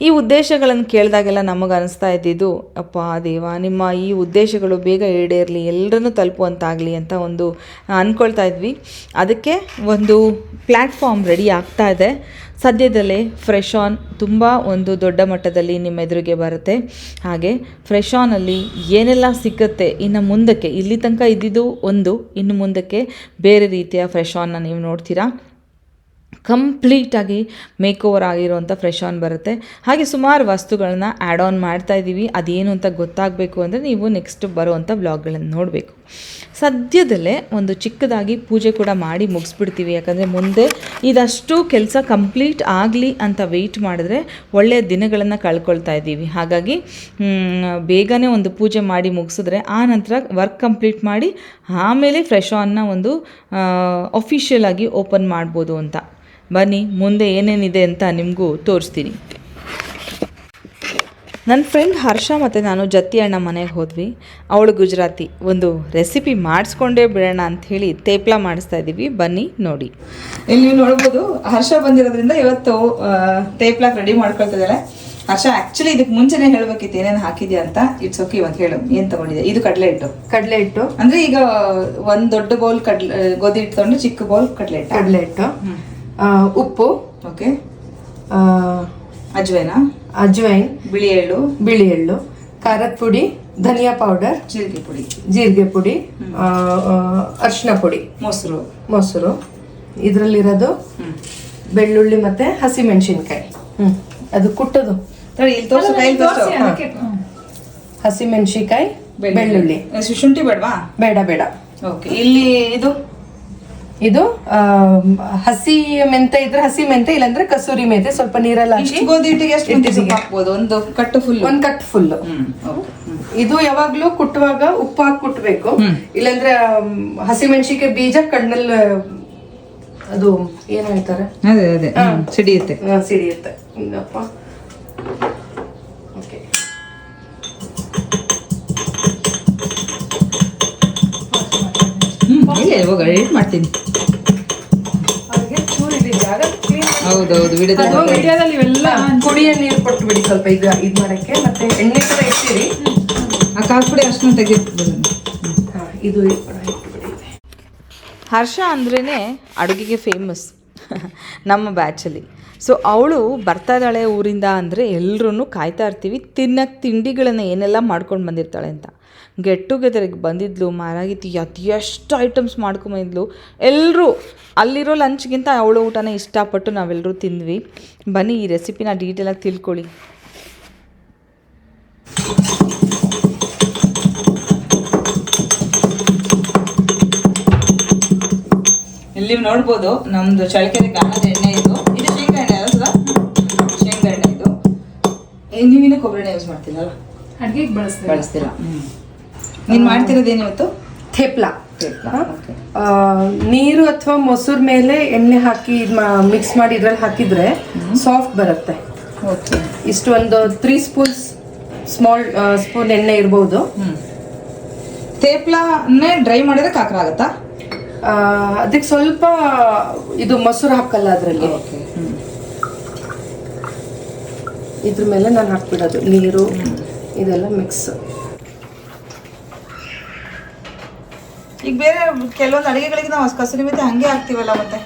ಈ ಉದ್ದೇಶಗಳನ್ನು ಕೇಳಿದಾಗೆಲ್ಲ ನಮಗೆ ಅನಿಸ್ತಾ ಇದ್ದಿದ್ದು, ಅಪ್ಪ ದೇವ, ನಿಮ್ಮ ಈ ಉದ್ದೇಶಗಳು ಬೇಗ ಈಡೇರಲಿ ಎಲ್ಲರನ್ನೂ ತಲುಪುವಂತಾಗಲಿ ಅಂತ ಒಂದು ಅಂದ್ಕೊಳ್ತಾ ಇದ್ವಿ. ಅದಕ್ಕೆ ಒಂದು ಪ್ಲ್ಯಾಟ್ಫಾರ್ಮ್ ರೆಡಿ ಆಗ್ತಾ ಇದೆ. ಸದ್ಯದಲ್ಲೇ ಫ್ರೆಶ್ ಆನ್ ತುಂಬ ಒಂದು ದೊಡ್ಡ ಮಟ್ಟದಲ್ಲಿ ನಿಮ್ಮ ಎದುರಿಗೆ ಬರುತ್ತೆ. ಹಾಗೆ ಫ್ರೆಶ್ ಆನಲ್ಲಿ ಏನೆಲ್ಲ ಸಿಗುತ್ತೆ ಇನ್ನು ಮುಂದಕ್ಕೆ, ಇಲ್ಲಿ ತನಕ ಇದ್ದಿದ್ದು ಒಂದು, ಇನ್ನು ಮುಂದಕ್ಕೆ ಬೇರೆ ರೀತಿಯ ಫ್ರೆಶ್ ಆನ್ನ ನೀವು ನೋಡ್ತೀರಾ? ಕಂಪ್ಲೀಟಾಗಿ ಮೇಕ್ ಓವರ್ ಆಗಿರುವಂಥ ಫ್ರೆಶ್ ಆನ್ ಬರುತ್ತೆ. ಹಾಗೆ ಸುಮಾರು ವಸ್ತುಗಳನ್ನ ಆ್ಯಡ್ ಆನ್ ಮಾಡ್ತಾ ಇದ್ದೀವಿ. ಅದೇನು ಅಂತ ಗೊತ್ತಾಗಬೇಕು ಅಂದರೆ ನೀವು ನೆಕ್ಸ್ಟ್ ಬರುವಂಥ ಬ್ಲಾಗ್ಗಳನ್ನು ನೋಡಬೇಕು. ಸದ್ಯದಲ್ಲೇ ಒಂದು ಚಿಕ್ಕದಾಗಿ ಪೂಜೆ ಕೂಡ ಮಾಡಿ ಮುಗಿಸ್ಬಿಡ್ತೀವಿ. ಯಾಕಂದರೆ ಮುಂದೆ ಇದಷ್ಟು ಕೆಲಸ ಕಂಪ್ಲೀಟ್ ಆಗಲಿ ಅಂತ ವೆಯ್ಟ್ ಮಾಡಿದ್ರೆ ಒಳ್ಳೆಯ ದಿನಗಳನ್ನು ಕಳ್ಕೊಳ್ತಾ ಇದ್ದೀವಿ. ಹಾಗಾಗಿ ಬೇಗನೆ ಒಂದು ಪೂಜೆ ಮಾಡಿ ಮುಗಿಸಿದ್ರೆ ಆ ನಂತರ ವರ್ಕ್ ಕಂಪ್ಲೀಟ್ ಮಾಡಿ ಆಮೇಲೆ ಫ್ರೆಶ್ ಆನ್ನ ಒಂದು ಅಫಿಷಿಯಲ್ ಆಗಿ ಓಪನ್ ಮಾಡ್ಬೋದು ಅಂತ. ಬನ್ನಿ ಮುಂದೆ ಏನೇನಿದೆ ಅಂತ ನಿಮಗೂ ತೋರಿಸ್ತೀನಿ. ನನ್ನ ಫ್ರೆಂಡ್ ಹರ್ಷ ಮತ್ತು ನಾನು ಜತ್ತಿ ಅಣ್ಣ ಮನೆಗೆ ಹೋದ್ವಿ. ಅವಳು ಗುಜರಾತಿ. ಒಂದು ರೆಸಿಪಿ ಮಾಡಿಸ್ಕೊಂಡೇ ಬಿಡೋಣ ಹೇಳಿ ತೇಪ್ಲ ಮಾಡಿಸ್ತಾ ಇದ್ದೀವಿ. ಬನ್ನಿ ನೋಡಿ. ಇಲ್ಲಿ ನೀವು ನೋಡ್ಬೋದು ಹರ್ಷ ಬಂದಿರೋದ್ರಿಂದ ಇವತ್ತು ತೇಪ್ಲ ರೆಡಿ ಮಾಡ್ಕೊಳ್ತಿದ್ದಾಳೆ. ಹರ್ಷ ಆ್ಯಕ್ಚುಲಿ ಇದಕ್ಕೆ ಮುಂಚೆನೇ ಹೇಳಬೇಕಿತ್ತು ಏನೇನು ಹಾಕಿದ್ಯಾ ಅಂತ. ಇಟ್ಸ್ ಓಕೆ ಇವಾಗ ಹೇಳು. ಏನು ತಗೊಂಡಿದೆ ಇದು ಕಡಲೆ ಹಿಟ್ಟು ಕಡಲೆ ಹಿಟ್ಟು ಅಂದ್ರೆ ಈಗ ಒಂದು ದೊಡ್ಡ ಬೌಲ್ ಕಡ್ಲೆ ಗೋಧಿ ಹಿಟ್ಟು ತೊಗೊಂಡು ಚಿಕ್ಕ ಬೌಲ್ ಕಡಲೆ ಹಿಟ್ಟು ಕಡಲೆ ಹಿಟ್ಟು ಉಪ್ಪು. ಓಕೆ. ಅಜ್ವೈನ. ಅಜ್ವೈನ್ ಬಿಳಿ ಎಳ್ಳು. ಬಿಳಿ ಎಳ್ಳು. ಖಾರದ ಪುಡಿ. ಧನಿಯಾ ಪೌಡರ್ ಜೀರಿಗೆ ಪುಡಿ. ಜೀರಿಗೆ ಪುಡಿ. ಅರಿಶಿನ ಪುಡಿ. ಮೊಸರು. ಮೊಸರು. ಇದರಲ್ಲಿರೋದು ಬೆಳ್ಳುಳ್ಳಿ ಮತ್ತೆ ಹಸಿ ಹ್ಞೂ ಹ್ಮ್. ಅದು ಕುಟ್ಟದು. ಹಸಿಮೆಣಸಿನ್ಕಾಯಿ ಬೆಳ್ಳುಳ್ಳಿ. ಶುಂಠಿ ಬೇಡವಾ? ಬೇಡ ಬೇಡ. ಓಕೆ ಇಲ್ಲಿ ಇದು? ಇದು ಹಸಿ ಮೆಂತೆ ಇದ್ರೆ ಹಸಿ ಮೆಂತೆ ಇಲ್ಲಾಂದ್ರೆ ಕಸೂರಿ ಮೆಂತೆ ಸ್ವಲ್ಪ ನೀರಲ್ಲಿ ಹಾಕಿ ಎಷ್ಟು ಹಾಕ್ಬೋದು? ಒಂದು ಕಟ್ಟು ಫುಲ್ ಒಂದ್ ಕಟ್ ಫುಲ್ ಇದು ಯಾವಾಗ್ಲೂ ಕುಟ್ಟುವಾಗ ಉಪ್ಪು ಹಾಕಿ ಕುಟ್ಬೇಕು ಇಲ್ಲಾಂದ್ರೆ ಹಸಿ ಮೆಣಸಿಗೆ ಬೀಜ ಕಣ್ಣಲ್ಲಿ ಅದು ಏನ್ ಹೇಳ್ತಾರೆ? ಸಿಡಿಯುತ್ತೆ. ಸಿಡಿಯುತ್ತೆ. ಇಲ್ಲ ಇವಾಗ ಎಡಿಟ್ ಮಾಡ್ತೀನಿ. ಹೌದೌದು ವಿಡಿಯೋದಲ್ಲಿ ವಿಡಿಯೋದಲ್ಲಿ ಇವೆಲ್ಲ ಕುಡಿಯ ನೀರು ಕೊಟ್ಟು ಬಿಡಿ ಸ್ವಲ್ಪ ಇದು ಇದ್ ಮಾಡಕ್ಕೆ ಮತ್ತೆ ಎಣ್ಣೆ ತರ ಇಟ್ಟಿರಿ. ಆ ಕಾಲ್ ಪುಡಿ ಅಷ್ಟು ತೆಗೆದು ಇದು ಹರ್ಷ ಅಂದ್ರೇ ಅಡುಗೆಗೆ ಫೇಮಸ್ ನಮ್ಮ ಬ್ಯಾಚಲ್ಲಿ ಸೊ ಅವಳು ಬರ್ತಾ ಇದ್ದಾಳೆ ಊರಿಂದ ಅಂದರೆ ಎಲ್ಲರೂ ಕಾಯ್ತಾ ಇರ್ತೀವಿ ತಿನ್ನಕ್ಕೆ ತಿಂಡಿಗಳನ್ನು ಏನೆಲ್ಲ ಮಾಡ್ಕೊಂಡು ಬಂದಿರ್ತಾಳೆ ಅಂತ. ಗೆಟ್ ಟುಗೆದರಿಗೆ ಬಂದಿದ್ಲು ಮಾರಾಗಿತ್ತು ಅತಿ ಎಷ್ಟು ಐಟಮ್ಸ್ ಮಾಡ್ಕೊಂಬಂದಿದ್ಲು. ಎಲ್ಲರೂ ಅಲ್ಲಿರೋ ಲಂಚ್ಗಿಂತ ಅವಳು ಊಟನ ಇಷ್ಟಪಟ್ಟು ನಾವೆಲ್ಲರೂ ತಿಂದ್ವಿ. ಬನ್ನಿ ಈ ರೆಸಿಪಿನ ಡೀಟೇಲಾಗಿ ತಿಳ್ಕೊಳ್ಳಿ. ಇಲ್ಲಿ ನೋಡ್ಬೋದು ನಮ್ದು ಚಳಕೆರೆ ಗಾಣದ ಎಣ್ಣೆ ಇದು. ಇದು ಶೇಂಗಾ ಎಣ್ಣೆ ಅಲ್ಲ ಶೇಂಗಾ ಎಣ್ಣೆ ಇದು. ಏ, ನೀವಿನ್ನೂ ಕೊಬ್ಬರಿ ಎಣ್ಣೆ ಯೂಸ್ ಮಾಡ್ತೀರಲ್ಲ? ಅಡುಗೆಗೆ ಬಳಸ್ತೀರ? ಬಳಸ್ತೀರಾ? ಹ್ಮ್. ನೀನು ಮಾಡ್ತಿರೋದೇನು ಇವತ್ತು? ಥೇಪ್ಲಾ. ನೀರು ಅಥವಾ ಮೊಸರು ಮೇಲೆ ಎಣ್ಣೆ ಹಾಕಿ ಮಿಕ್ಸ್ ಮಾಡಿ ಇದ್ರಲ್ಲಿ ಹಾಕಿದ್ರೆ ಸಾಫ್ಟ್ ಬರುತ್ತೆ. ಓಕೆ. ಇಷ್ಟು ಒಂದು ತ್ರೀ ಸ್ಪೂನ್ಸ್ ಸ್ಮಾಲ್ ಸ್ಪೂನ್ ಎಣ್ಣೆ ಇರ್ಬೋದು. ತೇಪ್ಲಾನೇ ಡ್ರೈ ಮಾಡಿದ್ರೆ ಕಾಕರ ಆಗುತ್ತಾ? ಅದಕ್ಕೆ ಸ್ವಲ್ಪ ಇದು ಮೊಸರು ಹಾಕಲ್ಲ ಅದರಲ್ಲಿ. ಇದ್ರ ಮೇಲೆ ನಾನು ಹಾಕ್ಬಿಡೋದು. ನೀರು ಇದೆಲ್ಲ ಮಿಕ್ಸ್. ಈಗ ಬೇರೆ ಕೆಲವೊಂದು ಅಡುಗೆಗಳಿಗೆ ನಾವು ಕಸೂರಿ ಮೆಥಿ ಹಂಗೆ ಹಾಕ್ತೀವಲ್ಲ ಮತ್ತೆ?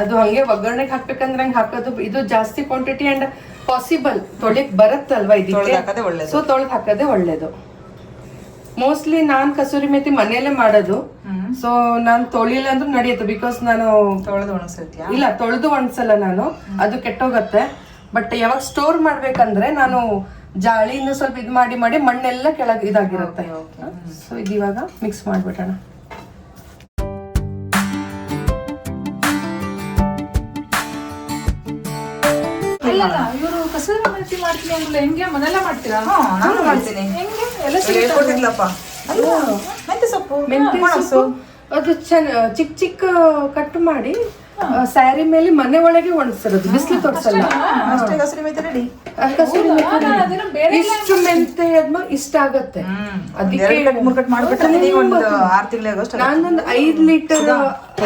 ಅದು ಹಂಗೆ ಒಗ್ಗರಣೆಗೆ ಹಾಕ್ಬೇಕಂದ್ರೆ ಹಂಗೆ ಹಾಕೋದು. ಇದು ಜಾಸ್ತಿ ಕ್ವಾಂಟಿಟಿ ಅಂಡ್ ಪಾಸಿಬಲ್ ತೊಳಿಕ್ ಬರುತ್ತಲ್ವಾ ಇದಕ್ಕೆ. ಸೊ ತೊಳೆದು ಹಾಕೋದೇ ಒಳ್ಳೇದು. ಮೋಸ್ಟ್ಲಿ ನಾನ್ ಕಸೂರಿ ಮೇತಿ ಮನೆಯಲ್ಲೇ ಮಾಡೋದು. ಸೊ ನಾನು ತೊಳಿಲ್ಲ ಅಂದ್ರೆ ನಡೆಯುತ್ತೆ ಬಿಕಾಸ್ ನಾನು ತೊಳೆದು ಒಣಗಿಸಿರ್ತೀಯಾ? ಇಲ್ಲ ತೊಳೆದು ಒಣಸಲ್ಲ ನಾನು. ಅದು ಕೆಟ್ಟೋಗತ್ತೆ. ಬಟ್ ಯಾವಾಗ ಸ್ಟೋರ್ ಮಾಡ್ಬೇಕಂದ್ರೆ ನಾನು ಜಾಳಿಯಿಂದ ಸ್ವಲ್ಪ ಇದ್ ಮಾಡಿ ಮಾಡಿ ಮಣ್ಣೆಲ್ಲ ಕೆಳಗೆ ಇದಾಗಿರುತ್ತೆ. ಸೊ ಇದು ಇವಾಗ ಮಿಕ್ಸ್ ಮಾಡ್ಬಿಡಣ. ಅಲ್ಲ ಇವರು ಕಸೂರಿ ಮೆಣಸಿ ಮಾಡ್ತೀನಿ ಅಂದ್ರೆ ಹೆಂಗೆ? ಮನೆಲ್ಲ ಮಾಡ್ತೀರಾ? ನಾನು ಮಾಡ್ತೀನಿ. ಹೆಂಗೆ? ಎಲ್ಲ ಹೇಳ್ಕೊಟ್ಟಿದ್ಲಪ್ಪ ಅಲ್ಲ ಮೆಂತ್ಯ ಸೊಪ್ಪು. ಮೆಂತ್ಯ ಸೊಪ್ಪು. ಅದು ಚೆನ್ನ ಚಿಕ್ಕ ಚಿಕ್ಕ ಕಟ್ ಮಾಡಿ ಸ್ಯಾರಿ ಮೇಲೆ ಮನೆ ಒಳಗೆ ಒಣಸಿರೋದು ಬಿಸಿಲು ತೋರ್ಸಲ್ಲ. ಅಷ್ಟೇ ಕಸೂರಿ ಮೆಥಿ ರೆಡಿ ಕಸೂರಿ ಮೆಥಿ ನಾನು ಅದನ್ನ ಬೇರೆ ಇಷ್ಟು ಮೆಂತೆ ಅದ್ಮ ಇಷ್ಟ ಆಗತ್ತೆ. ಅದಕ್ಕೆ ಮೂರು ಕಟ್ ಮಾಡ್ಬಿಟ್ಟು ಒಂದು ಆರು ತಿಂಗಳಾಗೋಷ್ಟು ನಾನೊಂದು ಐದ್ ಲೀಟರ್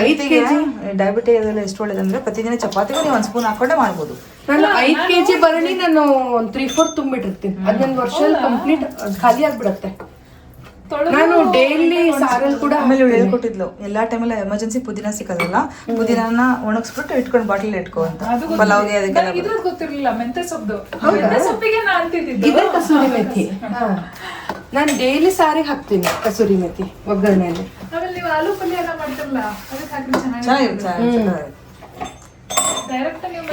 ಐದ್ ಕೆಜಿ ಡಯಾಬಿಟಿ ಅದೆಲ್ಲ ಎಷ್ಟು ಒಳ್ಳೇದಂದ್ರೆ ಪ್ರತಿದಿನ ಚಪಾತಿಗೆ ನೀವು ಒಂದು ಸ್ಪೂನ್ ಹಾಕೊಂಡೆ ಮಾಡ್ಬೋದು. ನಾನು ಐದ್ ಕೆಜಿ ಬರಣಿ ನಾನು ಒಂದ್ ತ್ರೀ ಫೋರ್ ತುಂಬಿಟ್ಟಿರ್ತೀನಿ. ಅದ್ ನನ್ ವರ್ಷ ಕಂಪ್ಲೀಟ್ ಖಾಲಿ ಆಗ್ಬಿಡತ್ತೆ ನಾನು ಡೈಲಿ ಸಾರಲ್ಲಿ ಕೂಡ ಆಮೇಲೆ ಇವಳು ಹೇಳ್ಕೊಟ್ಟಿದ್ಲು. ಎಲ್ಲಾ ಟೈಮಲ್ಲಿ ಎಮರ್ಜೆನ್ಸಿ ಪುದೀನ ಸಿಕ್ಕಲ್ಲ ಪುದೀನನ ಒಣಗಿಸ್ಬಿಟ್ಟು ಇಟ್ಕೊಂಡು ಬಾಟಲ್ ಇಟ್ಕೋ ಅಂತ ಪಲಾವ್ಗೆ ಇದ್ರದ್ದು ಗೊತ್ತಿರ್ಲಿಲ್ಲ ಮೆಂತೆ ಸೊಪ್ಪು. ಮೆಂತೆ ಸೊಪ್ಪಿಗೆ ನಾ ಅಂತಿದ್ದಿದ್ದು ಇದೇ ಕಸೂರಿ ಮೆಥಿ. ನಾನು ಡೈಲಿ ಸಾರಿಗೆ ಹಾಕ್ತೀನಿ ಕಸೂರಿ ಮೆಥಿ ಒಗ್ಗರಣೆಯಲ್ಲಿ. ಆಮೇಲೆ ನೀವು ಆಲೂ ಪಲ್ಯ ಎಲ್ಲ ಮಾಡ್ತಿರಲ್ಲ ಅದಕ್ಕೆ ಹಾಕಿದ್ರೆ ಚೆನ್ನಾಗಿ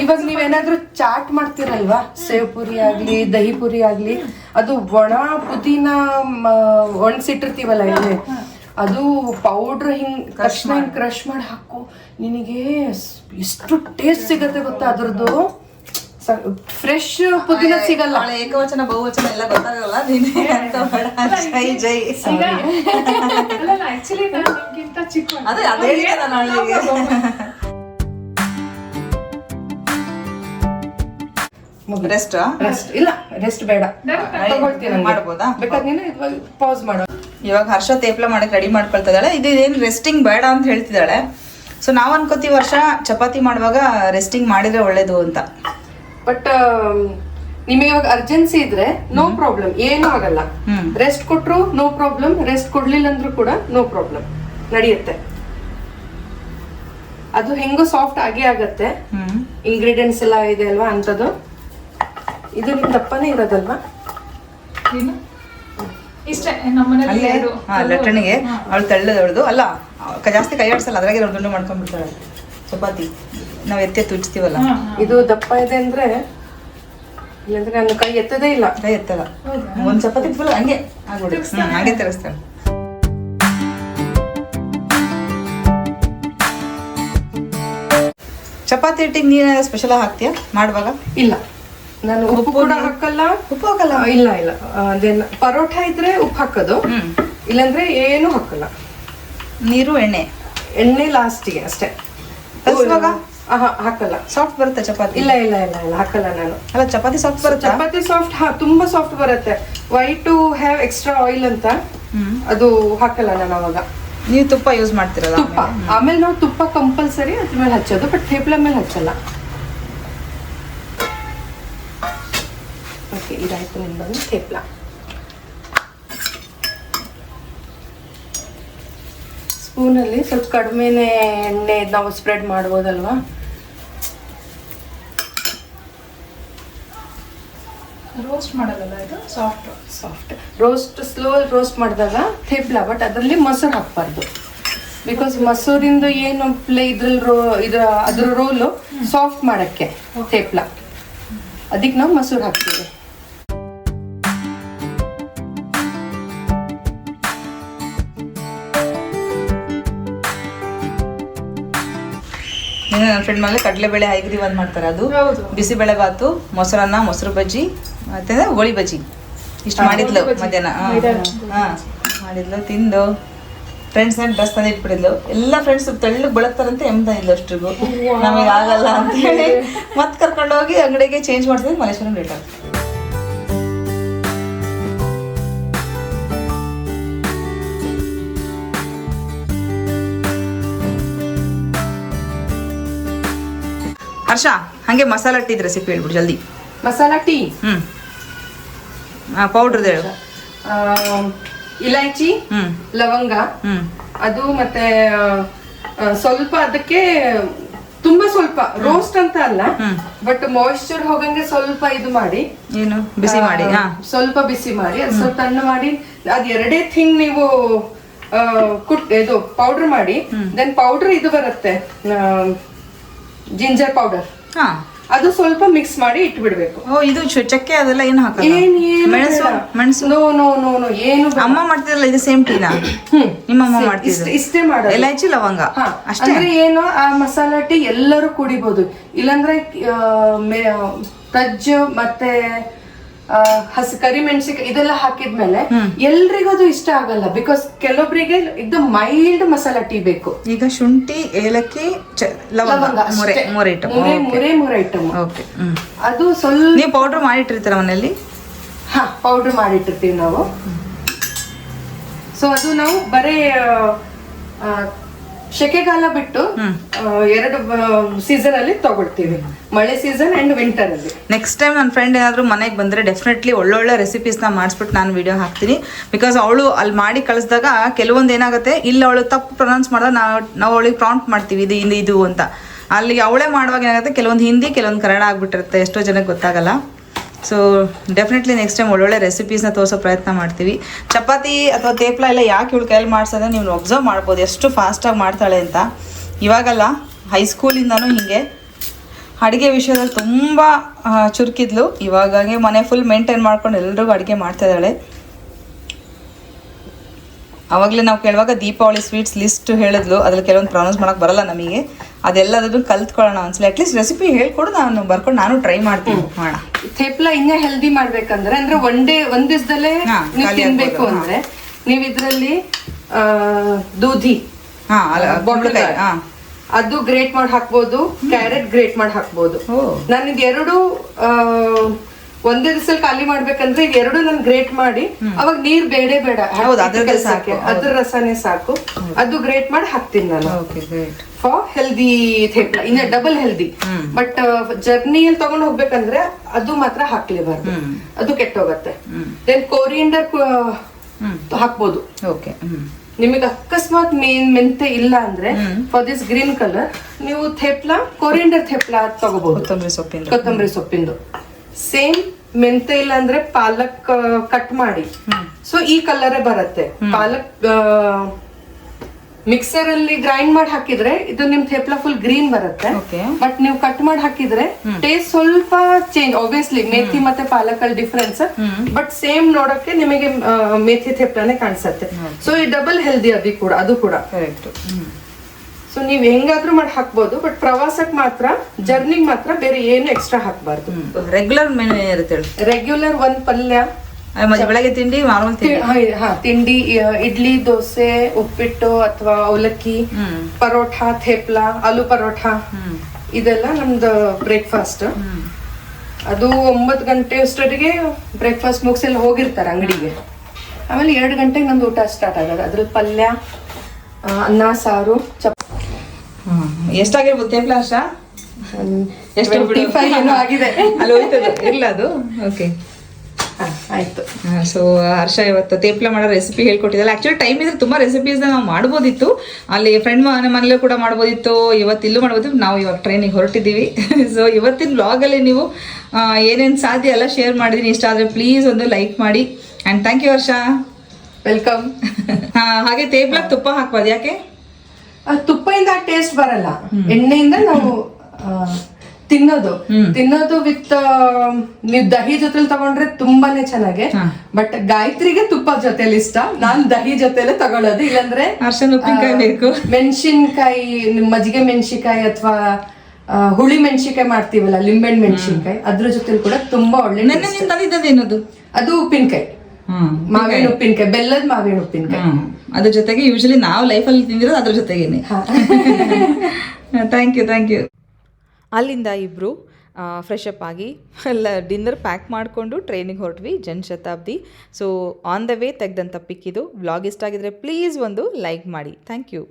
ಇವಾಗ ನೀವೇನಾದ್ರೂ ಚಾಟ್ ಮಾಡ್ತೀರಲ್ವಾ? ಸೇವ್ ಪುರಿ ಆಗ್ಲಿ ದಹಿ ಪುರಿ ಆಗ್ಲಿ ಅದು ಒಣ ಪುದೀನ ಒಣಸಿಟ್ಟಿರ್ತೀವಲ್ಲ ಇಲ್ಲಿ? ಅದು ಪೌಡ್ರ್ ಹಿಂಗ್ ಕ್ರಶ್ ಹಿಂಗ್ ಕ್ರಶ್ ಮಾಡಿ ಹಾಕು. ನಿನಗೆ ಎಷ್ಟು ಟೇಸ್ಟ್ ಸಿಗತ್ತೆ ಗೊತ್ತಾ ಅದ್ರದ್ದು? ಫ್ರೆಶ್ ಪುದೀನ ಸಿಗಲ್ಲ. ಏಕವಚನ ಬಹುವಚನ ಎಲ್ಲ ಗೊತ್ತಾಗಲ್ಲ ನೀನೇ ಅಂತ ಜೈ ಅದೇ ಅದೇ ರೆಸ್ಟ್ ರೆಸ್ಟ್ ಇಲ್ಲ ರೆಸ್ಟ್ ಬೇಡ. ತಗೊಳ್ತೀನಿ ಹಂಗೆ. ಮಾಡ್ಬೋದಾ? ಬೇಕಾದ್ರೆ ನೀನು ಪಾಸ್ ಮಾಡು. ಇವಾಗ ಹರ್ಷ ತೇಪ್ಲ ಮಾಡಕ್ಕೆ ರೆಡಿ ಮಾಡ್ಕೊಳ್ತಾ ಇದಾಳೆ ಇದು ಏನು ರೆಸ್ಟಿಂಗ್ ಬೇಡ ಅಂತ ಹೇಳ್ತಿದ್ದಾಳೆ. ಸೊ ನಾವು ಅನ್ಕೋತೀವಿ ವರ್ಷ ಚಪಾತಿ ಮಾಡುವಾಗ ರೆಸ್ಟಿಂಗ್ ಮಾಡಿದ್ರೆ ಒಳ್ಳೇದು ಅಂತ. ಬಟ್ ನಿಮಗೆ ಇವಾಗ ಅರ್ಜೆನ್ಸಿ ಇದ್ರೆ ನೋ ಪ್ರಾಬ್ಲಮ್ ಏನೂ ಆಗಲ್ಲ. ರೆಸ್ಟ್ ಕೊಟ್ರು ನೋ ಪ್ರಾಬ್ಲಮ್ ರೆಸ್ಟ್ ಕೊಡ್ಲಿಲ್ಲ ಅಂದ್ರೂ ಕೂಡ ನೋ ಪ್ರಾಬ್ಲಮ್ ನಡೆಯುತ್ತೆ. ಅದು ಹೆಂಗೋ ಸಾಫ್ಟ್ ಆಗೇ ಆಗತ್ತೆ. ಇಂಗ್ರೀಡಿಯೆಂಟ್ಸ್ ಎಲ್ಲ ಇದೆ ಅಲ್ವಾ ಅಂಥದ್ದು ಇದು ನಿಮ್ ದಪ್ಪನೇ ಇರೋದಲ್ವಾ? ಏನು? ಇಷ್ಟೇ ನಮ್ಮನೇಲಿ ಅಲ್ಲೇ? ಎರಡು. ಹಾ ಲಟ್ಟಣಿಗೆ ಅವಳು ತೆಳ್ಳದವಳ್ದು ಅಲ್ಲ ಕ- ಜಾಸ್ತಿ ಕೈ ಆಡ್ಸಲ್ಲ ಅದ್ರಾಗೆ ದುಂಡು ಮಾಡ್ಕೊಂಡ್ಬಿಡ್ತಾಳೆ. ಚಪಾತಿ. ನಾವು ಎತ್ತೆ ತುಚ್ತೀವಲ್ಲ? ಹಾ, ಇದು ದಪ್ಪ ಇದೆ ಅಂದ್ರೆ ಇಲ್ಲಂದ್ರೆ ನಾನು ಕೈ ಎತ್ತದೇ ಇಲ್ಲ. ಕೈ ಎತ್ತಲ್ಲ. ಒಂದ್ ಚಪಾತಿ ಫುಲ್ ಹಂಗೆ ಆಗ್ಬಿಡು ಹ್ಮ್, ಹಂಗೆ ತರಿಸ್ತಾಳೆ ಚಪಾತಿ ಇಟ್ಟಿಗೆ ನೀನು ಸ್ಪೆಷಲ್ ಹಾಕ್ತೀಯಾ? ಮಾಡುವಾಗ? ಇಲ್ಲ. ನಾನು ಉಪ್ಪು ಕೂಡ ಹಾಕಲ್ಲ? ಉಪ್ಪು ಹಾಕಲ್ಲ. ಇಲ್ಲ ಇಲ್ಲ. ದೆನ್ ಪರೋಟ ಇದ್ರೆ ಉಪ್ಪು ಹಾಕೋದು. ಇಲ್ಲಾಂದ್ರೆ ಏನು ಹಾಕಲ್ಲ. ನೀರು ಎಣ್ಣೆ. ಎಣ್ಣೆ ಲಾಸ್ಟಿಗೆ ಅಷ್ಟೇ. ಕಲ್ಸುವಾಗ ಹಾಕಲ್ಲ. ಸಾಫ್ಟ್ ಬರುತ್ತೆ ಚಪಾತಿ. ಇಲ್ಲ ಇಲ್ಲ ಇಲ್ಲ ಇಲ್ಲ ಹಾಕಲ್ಲ ನಾನು. ಅಲ್ಲ ಚಪಾತಿ ಸಾಫ್ಟ್ ಬರುತ್ತೆ? ಚಪಾತಿ ಸಾಫ್ಟ್ ತುಂಬಾ ಸಾಫ್ಟ್ ಬರುತ್ತೆ. Why to have extra oil ಅಂತ? ಅದು ಹಾಕಲ್ಲ ನಾನು ಅವಾಗ. ನೀವು ತುಪ್ಪ ಯೂಸ್ ಮಾಡ್ತಿರಲ್ಲ ತುಪ್ಪ. ಆಮೇಲೆ? ನಾವು ತುಪ್ಪ ಕಂಪಲ್ಸರಿ ಅದ್ರ ಮೇಲೆ ಹಚ್ಚೋದು ಬಟ್ ಥೇಪ್ಲ ಮೇಲೆ ಹಚ್ಚಲ್ಲ. ಓಕೆ ಇದಾಯ್ತು ನಿಮ್ಮದು ಥೇಪ್ಲ ಸ್ಪೂನಲ್ಲಿ ಸ್ವಲ್ಪ ಕಡಿಮೆನೆ ಎಣ್ಣೆ ನಾವು ಸ್ಪ್ರೆಡ್ ಮಾಡ್ಬೋದಲ್ವಾ? ರೋಸ್ಟ್ ಮಾಡೋದಲ್ಲ ಇದು? Soft soft roast slow roast ಮಾಡಿದಾಗ ಥೇಪ್ಲ ಬಟ್ ಅದರಲ್ಲಿ ಮೊಸರು ಹಾಕ್ಬಾರ್ದು. ಬಿಕಾಸ್ ಮೊಸರಿಂದ ಏನು ಪ್ಲೇ ಇದ್ರಲ್ಲಿ ರೋ ಇದ್ರ ಅದ್ರ ರೋಲು ಸಾಫ್ಟ್ ಮಾಡೋಕ್ಕೆ ಥೇಪ್ಲ ಅದಕ್ಕೆ ನಾವು ಮೊಸರು ಹಾಕ್ತೀವಿ. ನನ್ನ ಫ್ರೆಂಡ್ ಮನೇಲಿ ಕಡಲೆಬೇಳೆ ಹೈಗ್ರಿ ಒಂದು ಮಾಡ್ತಾರೆ. ಅದು. ಬಿಸಿಬೇಳೆ ಬಾತು ಮೊಸರನ್ನ ಮೊಸರು ಬಜ್ಜಿ ಮತ್ತೆ ಹೋಳಿ ಬಜ್ಜಿ. ಇಷ್ಟು ಮಾಡಿದ್ಲು ಮಧ್ಯಾಹ್ನ. ಹಾ. ಮಾಡಿದ್ಲು ತಿಂದು. ಫ್ರೆಂಡ್ಸ್ ಏನ್ ಡ್ರೆಸ್ ತಂದು ಇಟ್ಬಿಡಿದ್ಲು ಎಲ್ಲ ಫ್ರೆಂಡ್ಸ್ ತೆಳ್ಳಗೆ ಬೆಳಗ್ತಾರಂತ ಎಮ್ದ ಇಲ್ಲ ಅಷ್ಟ್ರಿಗೂ. ನಮಗೆ ಆಗಲ್ಲ ಅಂತ ಹೇಳಿ ಮತ್ತೆ ಕರ್ಕೊಂಡೋಗಿ ಅಂಗಡಿಗೆ ಚೇಂಜ್ ಮಾಡ್ತಿದ್ವಿ ಮಲೇಶ್ವರಂ ರಿಟರ್ನ್ ಹರ್ಷ ಹಂಗೆ ಮಸಾಲ ಟೀದ್ ರೆಸಿಪಿ ಹೇಳ್ಬಿಡು ಜಲ್ದಿ. ಮಸಾಲ ಟೀ? ಹ್ಮ್. ಪೌಡ್ರದ್ದು ಹೇಳು. ಇಲೈಚಿ ಲವಂಗ ಅದು ಮತ್ತೆ ಸ್ವಲ್ಪ ಅದಕ್ಕೆ ತುಂಬಾ ಸ್ವಲ್ಪ ರೋಸ್ಟ್ ಅಂತ ಅಲ್ಲ ಬಟ್ ಮಾಯಿಶ್ಚರ್ ಹೋಗಂಗೆ ಸ್ವಲ್ಪ ಇದು ಮಾಡಿ. ಏನು? ಬಿಸಿ ಮಾಡಿ ಸ್ವಲ್ಪ ಬಿಸಿ ಮಾಡಿ ಅದು ಸ್ವಲ್ಪ ತಣ್ಣ ಮಾಡಿ ಅದ್ ಎರಡೇ ಥಿಂಗ್ ನೀವು ಕುಟ್ ಇದು ಪೌಡರ್ ಮಾಡಿ ದೆನ್ ಪೌಡರ್ ಇದು ಬರುತ್ತೆ ಜಿಂಜರ್ ಪೌಡರ್. ಹಾ. ಅದು ಸ್ವಲ್ಪ ಮಿಕ್ಸ್ ಮಾಡಿ ಇಟ್ಬಿಡ್ಬೇಕು. ಓ ಇದು ಚು- ಚಕ್ಕೆ ಅದೆಲ್ಲ ಏನು ಹಾಕಲ್ಲ ಏನ್ ಏನು ಮೆಣಸು ಮೆಣಸು? ನೋ ನೋ ನೋ ನೋ ಏನು ಬೇಡ. ಅಮ್ಮ ಮಾಡ್ತಿದ್ರಲ್ಲ ಇದು ಸೇಮ್ ಟೀನಾ ಹ್ಮ್. ನಿಮ್ಮ ಅಮ್ಮ ಇಷ್ಟೇ- ಮಾಡ್ತಿದ್ರು ಇಷ್ಟೇ ಮಾಡೋದು. ಎಲೈಚಿ ಲವಂಗ? ಹಾ, ಅಷ್ಟೇ? ಅಂದ್ರೆ ಏನು ಆ ಮಸಾಲಾ ಟೀ ಎಲ್ಲರೂ ಕುಡಿಬಹುದು ಇಲ್ಲಾಂದ್ರೆ ಆ, ಮೆ- ಮತ್ತೆ ಹಸಿ ಕರಿಮೆಣಸಿಗೆ ಇದೆಲ್ಲ ಹಾಕಿದ್ಮೇಲೆ ಎಲ್ರಿಗೂ ಅದು ಇಷ್ಟ ಆಗಲ್ಲ. ಬಿಕಾಸ್ ಕೆಲವೊಬ್ಬರಿಗೆ ಇದು ಮೈಲ್ಡ್ ಮಸಾಲಾ ಟೀ ಬೇಕು. ಈಗ ಶುಂಠಿ ಏಲಕ್ಕಿ ಲವಂಗ ಮೂರೇ ಐಟಮ್ ಅದು ಸ್ವಲ್ಪ ನೀವು ಪೌಡರ್ ಮಾಡಿಟ್ಟಿರ್ತೀರ ಮನೆಯಲ್ಲಿ? ಹಾ ಪೌಡರ್ ಮಾಡಿಟ್ಟಿರ್ತೀವಿ ನಾವು. ಸೊ ಅದು ನಾವು ಬರೀ ಸೆಕೆಗಾಲ ಬಿಟ್ಟು ಎರಡು ಸೀಸನ್ ಅಲ್ಲಿ ತಗೊಳ್ತೀವಿ. ಮಳೆ ಸೀಸನ್ ಅಂಡ್ ವಿಂಟರ್ ಅಲ್ಲಿ. ನೆಕ್ಸ್ಟ್ ಟೈಮ್ ನನ್ನ ಫ್ರೆಂಡ್ ಏನಾದರೂ ಮನೆಗೆ ಬಂದರೆ ಡೆಫಿನೆಟ್ಲಿ ಒಳ್ಳೊಳ್ಳೆ ರೆಸಿಪೀಸ್ನ ಮಾಡಿಸ್ಬಿಟ್ಟು ನಾನು ವಿಡಿಯೋ ಹಾಕ್ತೀನಿ. ಬಿಕಾಸ್ ಅವಳು ಅಲ್ಲಿ ಮಾಡಿ ಕಳಿಸಿದಾಗ ಕೆಲವೊಂದು ಏನಾಗುತ್ತೆ ಇಲ್ಲಿ ಅವಳು ತಪ್ಪು ಪ್ರೊನೌನ್ಸ್ ಮಾಡಿದಾಗ ನಾವು ನಾವು ಅವಳಿಗೆ ಪ್ರಾಂಪ್ಟ್ ಮಾಡ್ತೀವಿ ಇದು ಇದು ಇದು ಅಂತ. ಅಲ್ಲಿ ಅವಳೇ ಮಾಡುವಾಗ ಏನಾಗುತ್ತೆ ಕೆಲವೊಂದು ಹಿಂದಿ ಕೆಲವೊಂದು ಕನ್ನಡ ಆಗ್ಬಿಟ್ಟಿರುತ್ತೆ ಎಷ್ಟೋ ಜನಕ್ಕೆ ಗೊತ್ತಾಗಲ್ಲ. ಸೊ ಡೆಫಿನೆಟ್ಲಿ ನೆಕ್ಸ್ಟ್ ಟೈಮ್ ಒಳ್ಳೊಳ್ಳೆ ರೆಸಿಪೀಸ್ನ ತೋರಿಸೋ ಪ್ರಯತ್ನ ಮಾಡ್ತೀವಿ. ಚಪಾತಿ ಅಥವಾ ತೇಪ್ಲ ಎಲ್ಲ ಯಾಕೆ ಇವಳು ಕೈಯಲ್ಲಿ ಮಾಡ್ಸೋದ್ರೆ ನೀವು ಒಬ್ಸರ್ವ್ ಮಾಡ್ಬೋದು. ಎಷ್ಟು ಫಾಸ್ಟಾಗಿ ಮಾಡ್ತಾಳೆ ಅಂತ. ಇವಾಗಲ್ಲ ಹೈಸ್ಕೂಲಿಂದನೂ ಹೀಗೆ. ಅಡುಗೆ ವಿಷಯದಲ್ಲಿ ತುಂಬ ಚುರುಕಿದ್ಲು. ಇವಾಗಾಗೆ ಮನೆ ಫುಲ್ ಮೇಂಟೈನ್ ಮಾಡ್ಕೊಂಡು ಎಲ್ರಿಗೂ ಅಡುಗೆ ಮಾಡ್ತಾ ಇದ್ದಾಳೆ. ಅವಾಗಲೇ ನಾವು ಕೇಳುವಾಗ ದೀಪಾವಳಿ ಸ್ವೀಟ್ಸ್ ಲಿಸ್ಟ್ ಹೇಳಿದ್ಲು. ಅದ್ರಲ್ಲಿ ಕೆಲವೊಂದು ಪ್ರೊನೌನ್ಸ್ ಮಾಡೋಕೆ ಬರಲ್ಲ ನಮಗೆ. ಅದೆಲ್ಲದನ್ನು ಕಲ್ತ್ಕೊಳ್ಳೋಣ ಒಂದ್ಸಲ. ಅಟ್ಲೀಸ್ಟ್ ರೆಸಿಪಿ ಹೇಳ್ಕೊಡು ನಾನು ಬರ್ಕೊಂಡು ನಾನು ಟ್ರೈ ಮಾಡ್ತೀನಿ. ಮಾಡೋಣ. ಥೇಪ್ಲ ಹಿಂಗ ಹೆಲ್ದಿ ಮಾಡ್ಬೇಕಂದ್ರೆ ಅಂದ್ರೆ ಒನ್ ಡೇ ಒಂದ್ ದಿವಸದಲ್ಲೇ ನೀವು ತಿನ್ಬೇಕು ಅಂದ್ರೆ ನೀವು ಇದ್ರಲ್ಲಿ ಆ, ದೂಧಿ ಅದು ಗ್ರೇಟ್ ಮಾಡಿ ಹಾಕ್ಬೋದು ಕ್ಯಾರೆಟ್ ಗ್ರೇಟ್ ಮಾಡಿ ಹಾಕ್ಬೋದು. ನಾನು ಇದು ಎರಡು ಒಂದೇ ದಿವಸದಲ್ಲಿ ಖಾಲಿ ಮಾಡ್ಬೇಕಂದ್ರೆ ಇದು ಎರಡು ನಾನು ಗ್ರೇಟ್ ಮಾಡಿ ಅವಾಗ ನೀರ್ ಬೇಡೇ ಬೇಡ. ಸಾಕು. ಅದ್ರ ರಸನೇ ಸಾಕು. ಅದು ಗ್ರೇಟ್ ಮಾಡಿ ಹಾಕ್ತೀನಿ ನಾನು. ಫಾರ್ ಹೆಲ್ದಿ ಥೇಪ್ಲ ಇನ್ನ ಡಬಲ್ ಹೆಲ್ದಿ ಬಟ್ ಜರ್ನಿಯಲ್ಲಿ ತಗೊಂಡ್ ಹೋಗ್ಬೇಕಂದ್ರೆ ಅದು ಮಾತ್ರ ಹಾಕ್ಲೇಬಾರ್ದು. ಅದು ಕೆಟ್ಟೋಗತ್ತೆ. ದೆನ್ ಕೋರಿಯಂಡರ್ ಹಾಕ್ಬೋದು. ಓಕೆ ನಿಮಗೆ ಅಕಸ್ಮಾತ್ ಮೇನ್ ಮೆಂತೆ ಇಲ್ಲ ಅಂದ್ರೆ ಫಾರ್ ದಿಸ್ ಗ್ರೀನ್ ಕಲರ್ ನೀವು ಥೇಪ್ಲಾ ಕೊರಿಯಂಡರ್ ಥೇಪ್ಲಾ ತಗೋಬಹುದು ಕೊತ್ತಂಬರಿ ಸೊಪ್ಪಿಂದು. ಕೊತ್ತಂಬರಿ ಸೊಪ್ಪಿಂದು. ಸೇಮ್ ಮೆಂತೆ ಇಲ್ಲ ಅಂದ್ರೆ ಪಾಲಕ್ ಕಟ್ ಮಾಡಿ. ಸೊ ಈ ಕಲರ್ ಬರುತ್ತೆ. ಪಾಲಕ್ ಮಿಕ್ಸರ್ ಅಲ್ಲಿ ಗ್ರೈಂಡ್ ಮಾಡಿ ಹಾಕಿದ್ರೆ ಇದು ನಿಮ್ ಥೇಪ್ಲ ಫುಲ್ ಗ್ರೀನ್ ಬರುತ್ತೆ. ಬಟ್ ನೀವು ಕಟ್ ಮಾಡಿ ಹಾಕಿದ್ರೆ ಟೇಸ್ಟ್ ಸ್ವಲ್ಪ ಚೇಂಜ್ ಆಬ್ವಿಯಸ್ಲಿ ಮೇಥಿ ಮತ್ತೆ ಪಾಲಕ್ ಅಲ್ಲಿ ಡಿಫ್ರೆನ್ಸ್ ಬಟ್ ಸೇಮ್ ನೋಡಕ್ಕೆ ನಿಮಗೆ ಮೇಥಿ ಥೇಪ್ಲಾನೇ ಕಾಣಿಸುತ್ತೆ. ಸೊ ಈ ಡಬಲ್ ಹೆಲ್ದಿ ಅದು ಕೂಡ ಅದು ಕೂಡ. ಕರೆಕ್ಟ್ ಸೊ ನೀವ್ ಹೆಂಗಾದ್ರೂ ಮಾಡಿ ಹಾಕ್ಬೋದು ಬಟ್ ಪ್ರವಾಸಕ್ ಮಾತ್ರ ಜರ್ನಿಗ್ ಮಾತ್ರ ಬೇರೆ ಏನು ಎಕ್ಸ್ಟ್ರಾ ಹಾಕ್ಬಾರ್ದು. ರೆಗ್ಯುಲರ್ ಮೆನು ಇರುತ್ತೆ ರೆಗ್ಯುಲರ್ ಒಂದ್ ಪಲ್ಯ. ಬೆಳಗ್ಗೆ ತಿಂಡಿ ತಿಂಡಿ. ತಿಂಡಿ ಇಡ್ಲಿ ದೋಸೆ ಉಪ್ಪಿಟ್ಟು ಅಥವಾ ಅವಲಕ್ಕಿ ಪರೋಟ ಥೇಪ್ಲಾ ಆಲೂ ಪರೋಟ ಇದೆಲ್ಲ ನಮ್ದು ಬ್ರೇಕ್ಫಾಸ್ಟ್ ಅದು ಒಂಬತ್ತು ಗಂಟೆ ಅಷ್ಟೊತ್ತಿಗೆ ಬ್ರೇಕ್ಫಾಸ್ಟ್ ಮುಗಿಸೆಲ್ಲ ಹೋಗಿರ್ತಾರೆ ಅಂಗಡಿಗೆ. ಆಮೇಲೆ ಎರಡು ಗಂಟೆಗೆ ನಮ್ದು ಊಟ ಸ್ಟಾರ್ಟ್ ಆಗೋದು. ಅದ್ರಲ್ಲಿ ಪಲ್ಯ ಅನ್ನ ಸಾರು ಚಪ್ ಹ್ಮ್. ಎಷ್ಟಾಗಿರ್ಬೋದು ತೇಪ್ಲ ಅಷ್ಟ ಎಷ್ಟು ಬಿಡು? 25 ಏನೋ ಆಗಿದೆ. ಅಲ್ಲಿ ಹೋಯ್ತದು. ಇಲ್ಲ ಅದು? ಓಕೆ ಆಯ್ತು. ಸೊ ಹರ್ಷ ಇವತ್ತು ತೇಪ್ಲ ಮಾಡೋ ರೆಸಿಪಿ ಹೇಳ್ಕೊಟ್ಟಿದ್ದಲ್ಲ ಆಕ್ಚುಲಿ ಟೈಮ್ ಇದ್ರೆ ತುಂಬಾ ರೆಸಿಪೀಸ್ ನಾವು ಮಾಡ್ಬೋದಿತ್ತು. ಅಲ್ಲಿ ಫ್ರೆಂಡ್ ಮನೆ ಮನೇಲೂ ಕೂಡ ಮಾಡ್ಬೋದಿತ್ತು. ಇವತ್ತು ಇಲ್ಲೂ ಮಾಡ್ಬೋದಿತ್ತು ನಾವು ಇವಾಗ ಟ್ರೈನಿಗೆ ಹೊರಟಿದ್ದೀವಿ. ಸೊ ಇವತ್ತಿನ ಬ್ಲಾಗಲ್ಲಿ ನೀವು ಏನೇನು ಸಾಧ್ಯ ಎಲ್ಲ ಶೇರ್ ಮಾಡಿದ್ದೀನಿ. ಇಷ್ಟ ಆದರೆ ಪ್ಲೀಸ್ ಒಂದು ಲೈಕ್ ಮಾಡಿ. And thank you Harsha. Welcome ಹಾಗೆ ತೇಪ್ಲಕ್ಕೆ ತುಪ್ಪ ಹಾಕ್ಬೋದು. ಯಾಕೆ? ತುಪ್ಪದಿಂದ ಟೇಸ್ಟ್ ಬರಲ್ಲ. ಎಣ್ಣೆಯಿಂದ ನಾವು ತಿನ್ನೋದು. ತಿನ್ನೋದು ವಿತ್ ನೀವು ದಹಿ ಜೊತೆಲಿ ತಗೊಂಡ್ರೆ ತುಂಬಾನೇ ಚೆನ್ನಾಗೆ. ಬಟ್ ಗಾಯತ್ರಿಗೆ ತುಪ್ಪ ಜೊತೆಲಿ ಇಷ್ಟ. ನಾನ್ ದಹಿ ಜೊತೆಲೆ ತಗೊಳ್ಳೋದು ಇಲ್ಲಾಂದ್ರೆ ಬೇಕು. ಮೆಣಸಿನ್ಕಾಯಿ ಮಜ್ಜಿಗೆ ಮೆಣಸಿನ್ಕಾಯಿ ಅಥವಾ ಹುಳಿ ಮೆಣಸಿನ್ಕಾಯಿ ಮಾಡ್ತೀವಲ್ಲ ಲಿಂಬೆಹಣ್ಣು ಮೆಣಸಿನ್ಕಾಯಿ ಅದ್ರ ಜೊತೆ ಕೂಡ ತುಂಬಾ ಒಳ್ಳೆ ಅದು ಉಪ್ಪಿನಕಾಯಿ. ಮಾವಿನ ಉಪ್ಪಿನಕಾಯಿ. ಬೆಲ್ಲದ ಮಾವಿನ ಉಪ್ಪಿನಕಾಯಿ. ಅದ್ರ ಜೊತೆಗೆ ಯೂಶಲಿ ನಾವು ಲೈಫಲ್ಲಿ ತಿಂದಿರೋದು ಅದ್ರ ಜೊತೆಗೇನೆ. ಥ್ಯಾಂಕ್ ಯು ಥ್ಯಾಂಕ್ ಯು ಅಲ್ಲಿಂದ ಇಬ್ಬರು ಫ್ರೆಶ್ ಅಪ್ ಆಗಿ ಎಲ್ಲ ಡಿನ್ನರ್ ಪ್ಯಾಕ್ ಮಾಡಿಕೊಂಡು ಟ್ರೈನಿಗೆ ಹೊರಟ್ವಿ Janshatabdi so on the way ತೆಗೆದಂಥ ಪಿಕ್ ಇದು. ವ್ಲಾಗ್ ಇಷ್ಟ ಆಗಿದ್ರೆ ಪ್ಲೀಸ್ ಒಂದು ಲೈಕ್ ಮಾಡಿ. Thank you